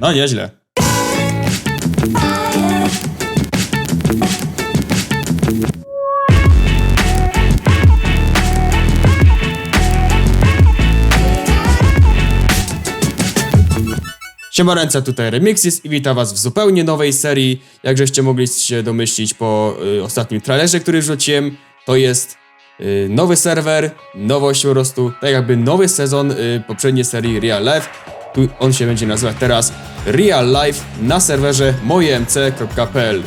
No nieźle. Siema ręce, tutaj Remixis i witam was w zupełnie nowej serii. Jak żeście mogli się domyślić po y, ostatnim trailerze, który wrzuciłem, to jest y, nowy serwer, nowość po prostu, tak jakby nowy sezon y, poprzedniej serii Real Life. On się będzie nazywać teraz Real Life na serwerze mojemc.pl.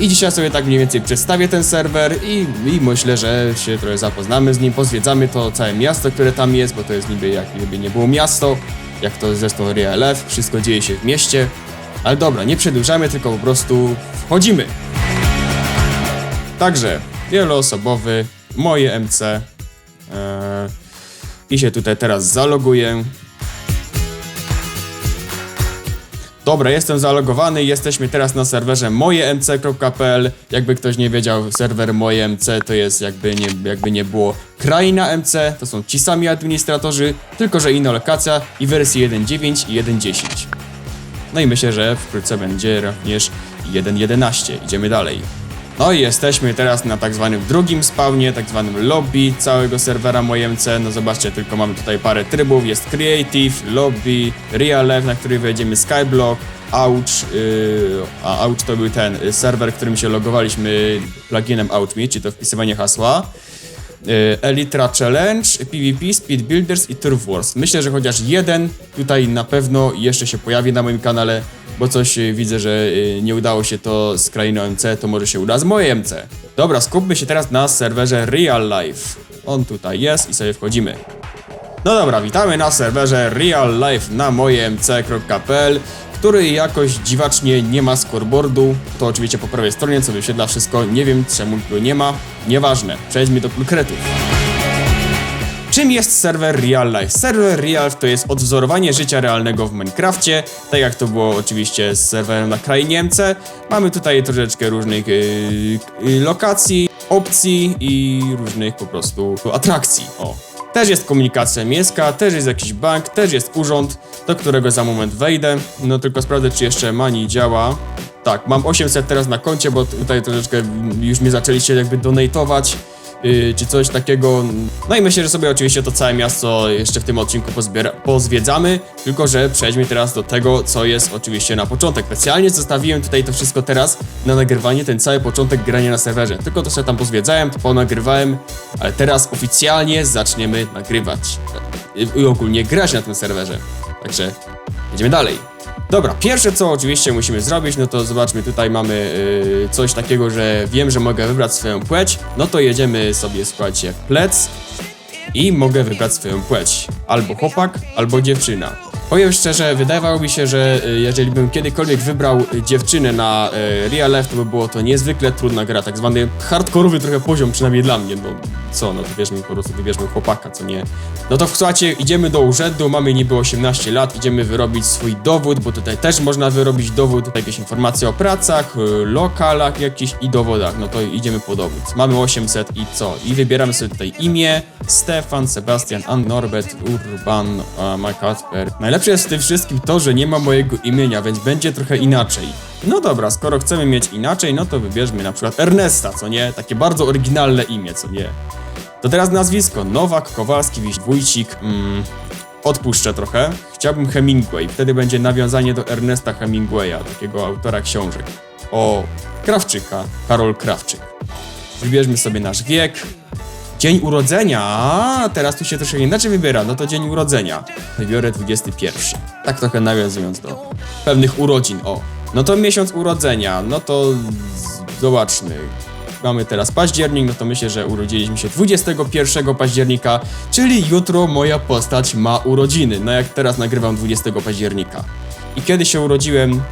I dzisiaj sobie tak mniej więcej przedstawię ten serwer i, i myślę, że się trochę zapoznamy z nim, pozwiedzamy to całe miasto, które tam jest, bo to jest niby jak niby nie było miasto, jak to zresztą Real Life, wszystko dzieje się w mieście. Ale dobra, nie przedłużamy, tylko po prostu wchodzimy. Także wieloosobowy, moje MC. Eee, I się tutaj teraz zaloguję. Dobra, jestem zalogowany, jesteśmy teraz na serwerze mojemc.pl. Jakby ktoś nie wiedział, serwer mojemc to jest jakby nie, jakby nie było kraina MC, to są ci sami administratorzy, tylko że inna lokacja i wersje 1.9 i 1.10. No i myślę, że wkrótce będzie również 1.11. Idziemy dalej. No i jesteśmy teraz na tak zwanym drugim spawnie, tak zwanym lobby całego serwera MojMC. No zobaczcie, tylko mamy tutaj parę trybów. Jest Creative, Lobby, Real Life, na który wejdziemy Skyblock, Ouch, yy, a Ouch to był ten serwer, którym się logowaliśmy pluginem OutMe, czyli to wpisywanie hasła. Y, Elytra Challenge, PvP, Speed Builders i Turf Wars. Myślę, że chociaż jeden tutaj na pewno jeszcze się pojawi na moim kanale, bo coś y, widzę, że y, nie udało się to z krainą MC, to może się uda z mojej MC. Dobra, skupmy się teraz na serwerze Real Life. On tutaj jest i sobie wchodzimy. No dobra, witamy na serwerze Real Life na mojemc.pl, który jakoś dziwacznie nie ma scoreboardu. To oczywiście po prawej stronie, co wyświetla wszystko. Nie wiem czemu go nie ma. Nieważne, przejdźmy do konkretów. Czym jest serwer Real Life? Serwer Real to jest odwzorowanie życia realnego w Minecrafcie, tak jak to było oczywiście z serwerem na krainie MC. Mamy tutaj troszeczkę różnych yy, lokacji, opcji i różnych po prostu atrakcji. O. Też jest komunikacja miejska, też jest jakiś bank, też jest urząd, do którego za moment wejdę. No tylko sprawdzę, czy jeszcze Mani działa. Tak, mam 800 teraz na koncie, bo tutaj troszeczkę już mnie zaczęliście jakby donatować yy, czy coś takiego. No i myślę, że sobie oczywiście to całe miasto jeszcze w tym odcinku pozbiera, pozwiedzamy, tylko że przejdźmy teraz do tego, co jest oczywiście na początek. Specjalnie zostawiłem tutaj to wszystko teraz na nagrywanie, ten cały początek grania na serwerze. Tylko to sobie tam pozwiedzałem, to ponagrywałem, ale teraz oficjalnie zaczniemy nagrywać i ogólnie grać na tym serwerze. Także jedziemy dalej. Dobra, pierwsze co oczywiście musimy zrobić, no to zobaczmy, tutaj mamy yy, coś takiego, że wiem, że mogę wybrać swoją płeć, no to jedziemy sobie, słuchajcie, plec i mogę wybrać swoją płeć. Albo chłopak, albo dziewczyna. Powiem szczerze, wydawało mi się, że y, jeżeli bym kiedykolwiek wybrał y, dziewczynę na y, Real Life, to by było to niezwykle trudna gra, tak zwany hardkorowy trochę poziom, przynajmniej dla mnie, no co, no wybierzmy po prostu, wybierzmy chłopaka, co nie. No to słuchajcie, idziemy do urzędu, mamy niby 18 lat, idziemy wyrobić swój dowód, bo tutaj też można wyrobić dowód, jakieś informacje o pracach, lokalach jakichś i dowodach, no to idziemy po dowód. Mamy 800 i co? I wybieramy sobie tutaj imię, Stefan, Sebastian, Ann, Norbert, Urban, Mike Kasper. Najlepsze jest w tym wszystkim to, że nie ma mojego imienia, więc będzie trochę inaczej. No dobra, skoro chcemy mieć inaczej, no to wybierzmy na przykład Ernesta, co nie? Takie bardzo oryginalne imię, co nie? To teraz nazwisko. Nowak, Kowalski, Wójcik. Mm, odpuszczę trochę. Chciałbym Hemingway. Wtedy będzie nawiązanie do Ernesta Hemingwaya, takiego autora książek. O, Krawczyka. Karol Krawczyk. Wybierzmy sobie nasz wiek. Dzień urodzenia. Teraz tu się troszkę inaczej wybiera. No to dzień urodzenia. Wybiorę 21. Tak trochę nawiązując do pewnych urodzin. O. No to miesiąc urodzenia. No to zobaczmy. Mamy teraz październik, no to myślę, że urodziliśmy się 21 października, czyli jutro moja postać ma urodziny. No jak teraz nagrywam 20 października. I kiedy się urodziłem,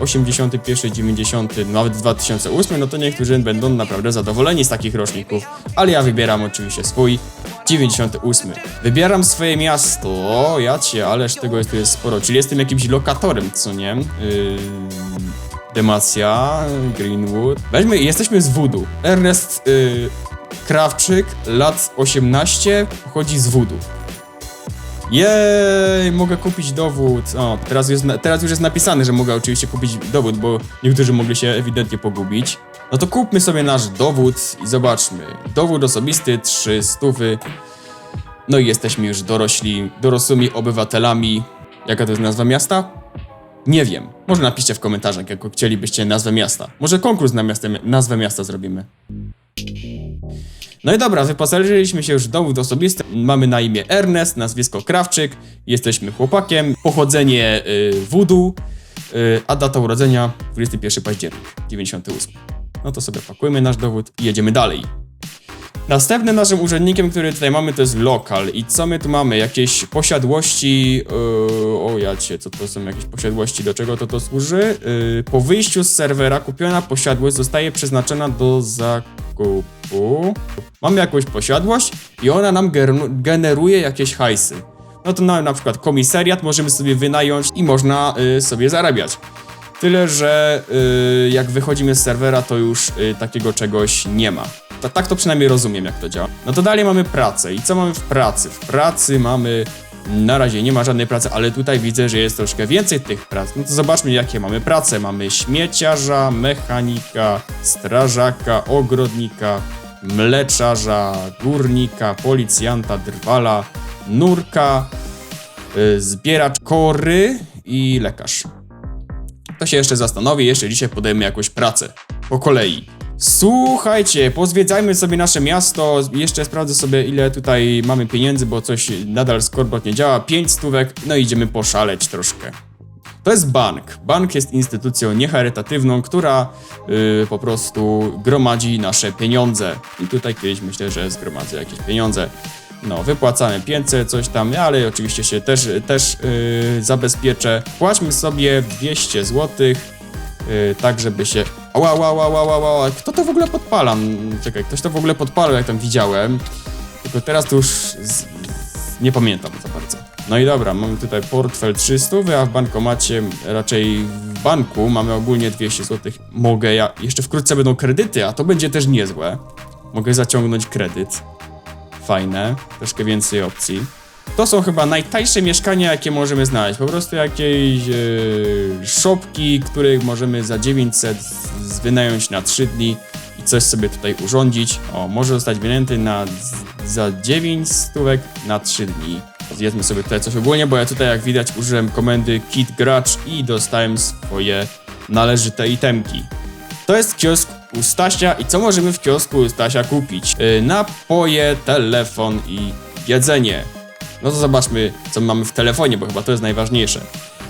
81, 90, nawet 2008, no to niektórzy będą naprawdę zadowoleni z takich roczników, ale ja wybieram oczywiście swój 98. Wybieram swoje miasto, o, ja cię, ależ tego jest, tu jest sporo, czyli jestem jakimś lokatorem, co nie? Yy... Demacja, Greenwood. Weźmy, jesteśmy z Voodoo. Ernest y, Krawczyk, lat 18, pochodzi z Voodoo. Jej, mogę kupić dowód. O, teraz, jest, teraz już jest napisane, że mogę oczywiście kupić dowód, bo niektórzy mogli się ewidentnie pogubić. No to kupmy sobie nasz dowód i zobaczmy. Dowód osobisty, 3 stówy. No i jesteśmy już dorośli, dorosłymi obywatelami. Jaka to jest nazwa miasta? Nie wiem. Może napiszcie w komentarzach, jak chcielibyście nazwę miasta. Może konkurs na miastę, nazwę miasta zrobimy. No i dobra, wyposażyliśmy się już w dowód osobisty. Mamy na imię Ernest, nazwisko Krawczyk, jesteśmy chłopakiem, pochodzenie y, y, a data urodzenia 21 październik 98. No to sobie pakujemy nasz dowód i jedziemy dalej. Następnym naszym urzędnikiem, który tutaj mamy, to jest lokal. I co my tu mamy? Jakieś posiadłości. Yy, o jacie, co to są jakieś posiadłości? Do czego to to służy? Yy, po wyjściu z serwera kupiona posiadłość zostaje przeznaczona do zakupu. Mamy jakąś posiadłość i ona nam generuje jakieś hajsy. No to na, na przykład komisariat możemy sobie wynająć i można yy, sobie zarabiać. Tyle, że y, jak wychodzimy z serwera, to już y, takiego czegoś nie ma. Ta, tak to przynajmniej rozumiem, jak to działa. No to dalej mamy pracę. I co mamy w pracy? W pracy mamy. Na razie nie ma żadnej pracy, ale tutaj widzę, że jest troszkę więcej tych prac. No to zobaczmy, jakie mamy prace. Mamy śmieciarza, mechanika, strażaka, ogrodnika, mleczarza, górnika, policjanta, drwala, nurka, y, zbieracz kory i lekarz to się jeszcze zastanowię, jeszcze dzisiaj podejmę jakąś pracę. Po kolei. Słuchajcie, pozwiedzajmy sobie nasze miasto. Jeszcze sprawdzę sobie, ile tutaj mamy pieniędzy, bo coś nadal skorbot nie działa. 5 stówek, no idziemy poszaleć troszkę. To jest bank. Bank jest instytucją niecharytatywną, która yy, po prostu gromadzi nasze pieniądze. I tutaj kiedyś myślę, że zgromadzę jakieś pieniądze. No, wypłacamy 500, coś tam, ale oczywiście się też, też yy, zabezpieczę. Płaćmy sobie 200 zł, yy, tak żeby się... Ła, ła, ła, ła, ła, ła. Kto to w ogóle podpala? Mm, Czekaj, ktoś to w ogóle podpalał, jak tam widziałem. Tylko teraz to już z, nie pamiętam za bardzo. No i dobra, mamy tutaj portfel 300, a w bankomacie, raczej w banku mamy ogólnie 200 zł. Mogę ja, jeszcze wkrótce będą kredyty, a to będzie też niezłe. Mogę zaciągnąć kredyt. Fajne, troszkę więcej opcji. To są chyba najtańsze mieszkania, jakie możemy znaleźć. Po prostu jakieś e, szopki, których możemy za 900 z- wynająć na 3 dni i coś sobie tutaj urządzić. O, może zostać wynajęty na, za 9 stówek na 3 dni. Zjedzmy sobie tutaj coś ogólnie, bo ja tutaj jak widać użyłem komendy kit gracz i dostałem swoje należyte itemki. To jest kiosk u Stasia i co możemy w kiosku u Stasia kupić? Yy, napoje, telefon i jedzenie. No to zobaczmy, co mamy w telefonie, bo chyba to jest najważniejsze.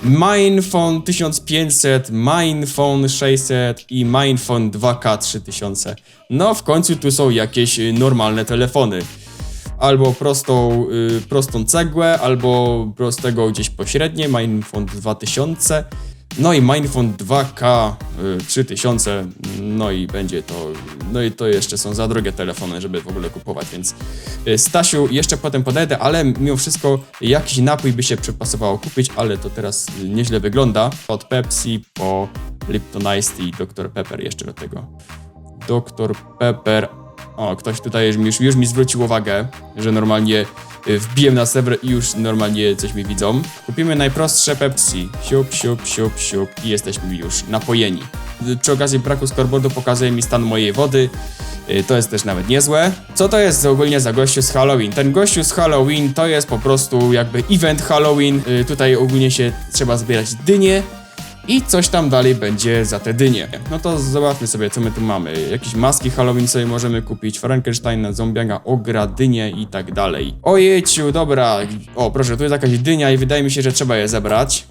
Minephone 1500, Minephone 600 i Minephone 2K 3000. No w końcu tu są jakieś y, normalne telefony. Albo prostą, y, prostą cegłę, albo prostego gdzieś pośrednie, Minephone 2000. No i Minephone 2K y, 3000, no i będzie to, no i to jeszcze są za drogie telefony, żeby w ogóle kupować, więc y, Stasiu, jeszcze potem podejdę, ale mimo wszystko jakiś napój by się przypasowało kupić, ale to teraz nieźle wygląda. Od Pepsi po Lipton Ice Tea, Dr. Pepper jeszcze do tego. Dr. Pepper. O, ktoś tutaj już, już mi zwrócił uwagę, że normalnie y, wbiłem na serwer i już normalnie coś mi widzą. Kupimy najprostsze Pepsi. Siup, siup, siup, siup i jesteśmy już napojeni. Y, Przy okazji braku scoreboardu pokazuje mi stan mojej wody. Y, To jest też nawet niezłe. Co to jest ogólnie za gościu z Halloween? Ten gościu z Halloween to jest po prostu jakby event Halloween. Tutaj ogólnie się trzeba zbierać dynie i coś tam dalej będzie za te dynie. No to zobaczmy sobie, co my tu mamy. Jakieś maski Halloween sobie możemy kupić, Frankensteina, zombianga, ogra, dynie i tak dalej. Ojejciu, dobra. O, proszę, tu jest jakaś dynia i wydaje mi się, że trzeba je zebrać.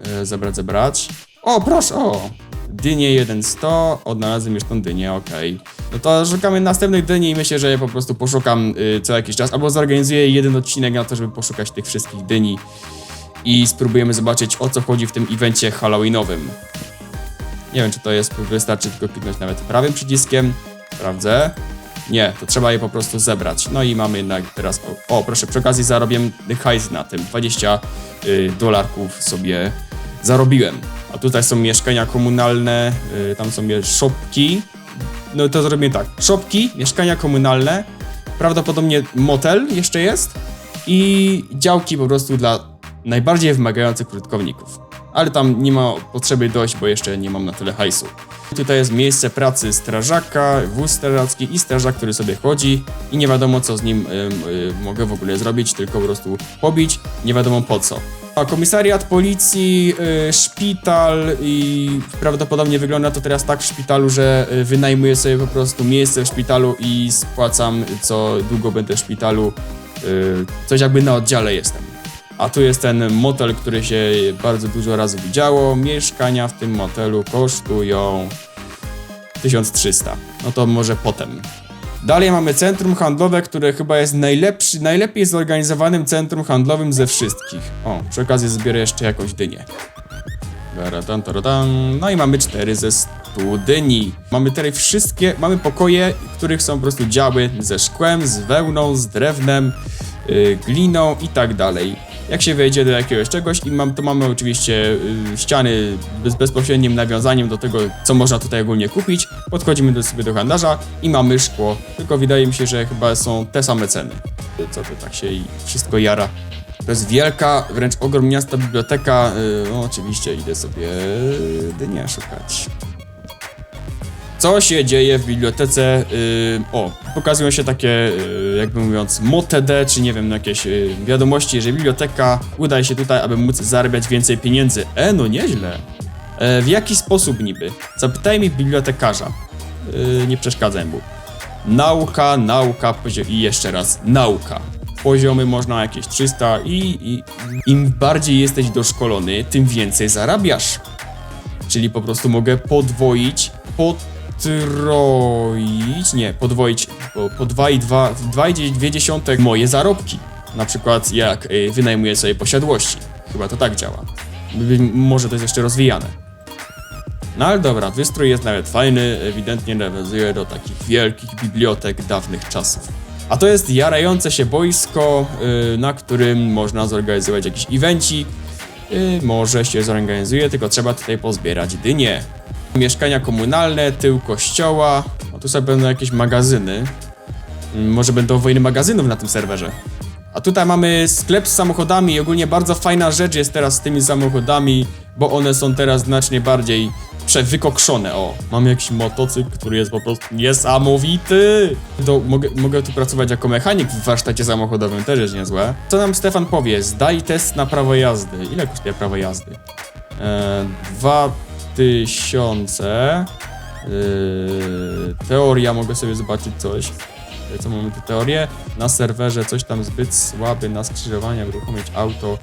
E, zebrać, zebrać. O, proszę, o! Dynię 100, odnalazłem już tą dynię, okej. No to szukamy następnych dyni i myślę, że je po prostu poszukam y, co jakiś czas, albo zorganizuję jeden odcinek na to, żeby poszukać tych wszystkich dyni i spróbujemy zobaczyć o co chodzi w tym evencie halloweenowym. Nie wiem, czy to jest, wystarczy tylko kliknąć nawet prawym przyciskiem. Sprawdzę. Nie, to trzeba je po prostu zebrać. No i mamy jednak teraz. O, o proszę, przy okazji zarobiłem hajs na tym. 20 y, dolarków sobie zarobiłem. A tutaj są mieszkania komunalne, y, tam są szopki. No to zrobimy tak. Szopki, mieszkania komunalne, prawdopodobnie motel jeszcze jest. i działki po prostu dla najbardziej wymagających użytkowników. Ale tam nie ma potrzeby dojść, bo jeszcze nie mam na tyle hajsu. Tutaj jest miejsce pracy strażaka, wóz strażacki i strażak, który sobie chodzi i nie wiadomo co z nim ym, y, mogę w ogóle zrobić, tylko po prostu pobić, nie wiadomo po co. A komisariat policji, y, szpital i prawdopodobnie wygląda to teraz tak w szpitalu, że y, wynajmuję sobie po prostu miejsce w szpitalu i spłacam co długo będę w szpitalu. Y, coś jakby na oddziale jestem. A tu jest ten motel, który się bardzo dużo razy widziało. Mieszkania w tym motelu kosztują 1300. No to może potem. Dalej mamy centrum handlowe, które chyba jest najlepszy, najlepiej zorganizowanym centrum handlowym ze wszystkich. O, przy okazji zbiorę jeszcze jakąś dynię. No i mamy cztery ze stu dyni. Mamy tutaj wszystkie, mamy pokoje, w których są po prostu działy ze szkłem, z wełną, z drewnem, yy, gliną i tak dalej. Jak się wejdzie do jakiegoś czegoś i mam, to mamy oczywiście yy, ściany z bezpośrednim nawiązaniem do tego, co można tutaj ogólnie kupić. Podchodzimy do sobie do handlarza i mamy szkło. Tylko wydaje mi się, że chyba są te same ceny. Co to tak się i wszystko jara. To jest wielka, wręcz ogromniasta biblioteka. Yy, no oczywiście idę sobie dynia szukać. Co się dzieje w bibliotece? Yy, o, pokazują się takie, yy, jakby mówiąc, MOTD, czy nie wiem, jakieś yy, wiadomości, że biblioteka udaje się tutaj, aby móc zarabiać więcej pieniędzy. E, no nieźle. E, w jaki sposób niby? Zapytajmy bibliotekarza. Yy, nie przeszkadzaj mu. Nauka, nauka, i jeszcze raz, nauka. Poziomy można jakieś 300 i, i im bardziej jesteś doszkolony, tym więcej zarabiasz. Czyli po prostu mogę podwoić, potroić, nie, podwoić, po, po 2,2 moje zarobki. Na przykład jak y, wynajmuję sobie posiadłości. Chyba to tak działa. Może to jest jeszcze rozwijane. No ale dobra, wystrój jest nawet fajny, ewidentnie nawiązuje do takich wielkich bibliotek dawnych czasów. A to jest jarające się boisko, y, na którym można zorganizować jakiś evencik. Y, może się zorganizuje, tylko trzeba tutaj pozbierać dynie. Mieszkania komunalne, tył kościoła. O, tu sobie będą jakieś magazyny. Mm, Może będą wojny magazynów na tym serwerze. A tutaj mamy sklep z samochodami i ogólnie bardzo fajna rzecz jest teraz z tymi samochodami, bo one są teraz znacznie bardziej przewykokszone. O, mamy jakiś motocykl, który jest po prostu niesamowity. To mogę, mogę tu pracować jako mechanik w warsztacie samochodowym, też jest niezłe. Co nam Stefan powie? Zdaj test na prawo jazdy. Ile kosztuje prawo jazdy? Eee, 2000. Eee, teoria, mogę sobie zobaczyć coś. E, Co mamy tu teorię? Na serwerze coś tam zbyt słaby na skrzyżowaniach uruchomić auto.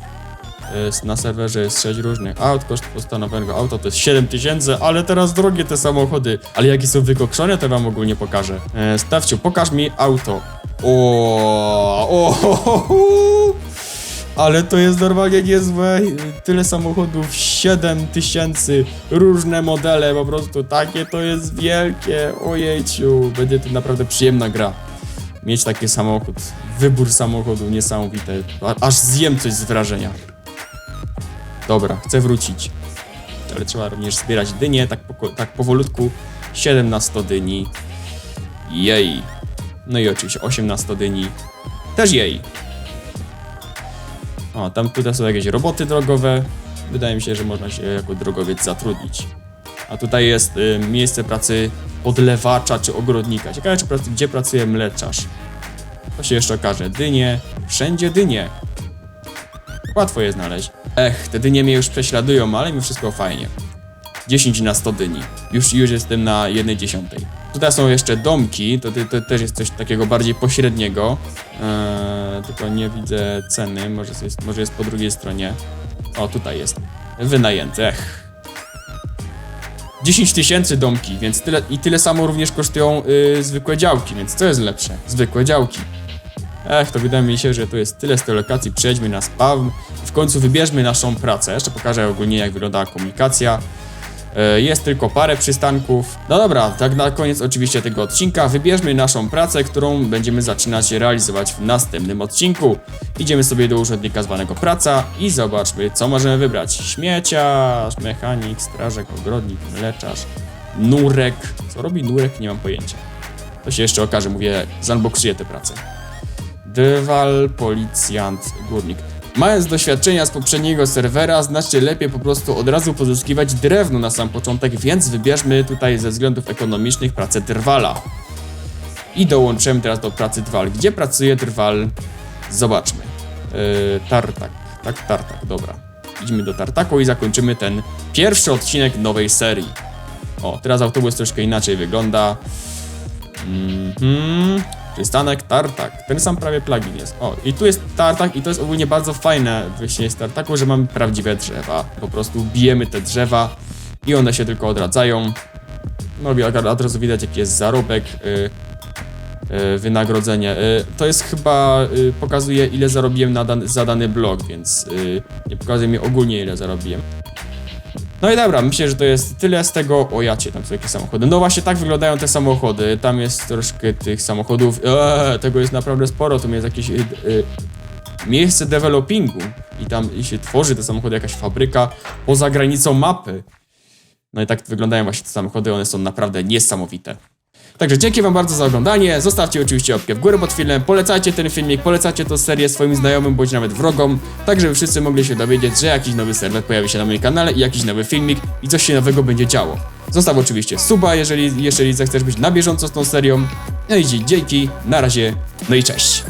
E, Na serwerze jest 6 różnych aut, koszt postanowionego auta to jest 7000, ale teraz drogie te samochody. Ale jakie są wykokszone, to wam ogólnie pokażę. E, Stawciu, pokaż mi auto. O, o. Ale to jest normalnie niezłe. Tyle samochodów, 7 tysięcy, różne modele, po prostu takie to jest wielkie. Ojejciu, będzie to naprawdę przyjemna gra. Mieć taki samochód, wybór samochodu niesamowity. A- Aż zjem coś z wrażenia. Dobra, chcę wrócić. Ale trzeba również zbierać dynie, tak, poko- tak powolutku. 7 na 100 dyni. Jej. No i oczywiście 8 na 100 dyni. Też jej. O, tam tutaj są jakieś roboty drogowe. Wydaje mi się, że można się jako drogowiec zatrudnić. A tutaj jest y, miejsce pracy podlewacza czy ogrodnika. Ciekawe, czy prac- gdzie pracuje mleczarz. To się jeszcze okaże. Dynie. Wszędzie dynie. Łatwo je znaleźć. Ech, te dynie mnie już prześladują, ale mi wszystko fajnie. 10 na 100 dyni. Już, już jestem na 1 dziesiątej. Tutaj są jeszcze domki, to, to, to też jest coś takiego bardziej pośredniego. Eee, tylko nie widzę ceny, może jest, może jest po drugiej stronie. O, tutaj jest. Wynajęty, ech. 10 tysięcy domki, więc tyle, i tyle samo również kosztują y, zwykłe działki, więc co jest lepsze? Zwykłe działki. Ech, to wydaje mi się, że tu jest tyle z tej lokacji. Przejdźmy na spawn w końcu wybierzmy naszą pracę. Jeszcze pokażę ogólnie, jak wygląda komunikacja. E, Jest tylko parę przystanków. No dobra, tak na koniec oczywiście tego odcinka wybierzmy naszą pracę, którą będziemy zaczynać realizować w następnym odcinku. Idziemy sobie do urzędnika zwanego praca i zobaczmy, co możemy wybrać. Śmieciarz, mechanik, strażak, ogrodnik, mleczarz, nurek. Co robi nurek? Nie mam pojęcia. To się jeszcze okaże, mówię, zanboksuję tę pracę. Drwal, policjant, górnik. Mając doświadczenia z poprzedniego serwera, znacznie lepiej po prostu od razu pozyskiwać drewno na sam początek, więc wybierzmy tutaj ze względów ekonomicznych pracę Drwala. I dołączymy teraz do pracy Drwal. Gdzie pracuje Drwal? Zobaczmy. Yy, tartak, tak, tartak, dobra. Idźmy do Tartaku i zakończymy ten pierwszy odcinek nowej serii. O, teraz autobus troszkę inaczej wygląda. Mhm. Przystanek Tartak. Ten sam prawie plugin jest. O, i tu jest Tartak i to jest ogólnie bardzo fajne wyjście z Tartaku, że mamy prawdziwe drzewa. Po prostu bijemy te drzewa i one się tylko odradzają. No i od razu widać jaki jest zarobek. Y, y, wynagrodzenie. Y, to jest chyba, y, pokazuje ile zarobiłem na dan za dany blok, więc y, nie pokazuje mi ogólnie ile zarobiłem. No i dobra, myślę, że to jest tyle z tego. O jacie, tam są jakieś samochody. No właśnie tak wyglądają te samochody. Tam jest troszkę tych samochodów. Eee, tego jest naprawdę sporo. Tu jest jakieś y, y, miejsce developingu. I tam się tworzy te samochody, jakaś fabryka poza granicą mapy. No i tak wyglądają właśnie te samochody. One są naprawdę niesamowite. Także dzięki wam bardzo za oglądanie. Zostawcie oczywiście łapkę w górę pod filmem, polecajcie ten filmik, polecajcie tę serię swoim znajomym bądź nawet wrogom, tak żeby wszyscy mogli się dowiedzieć, że jakiś nowy serwer pojawi się na moim kanale i jakiś nowy filmik i coś się nowego będzie działo. Zostaw oczywiście suba, jeżeli, jeżeli zechcesz być na bieżąco z tą serią. No i dzięki, na razie, no i cześć.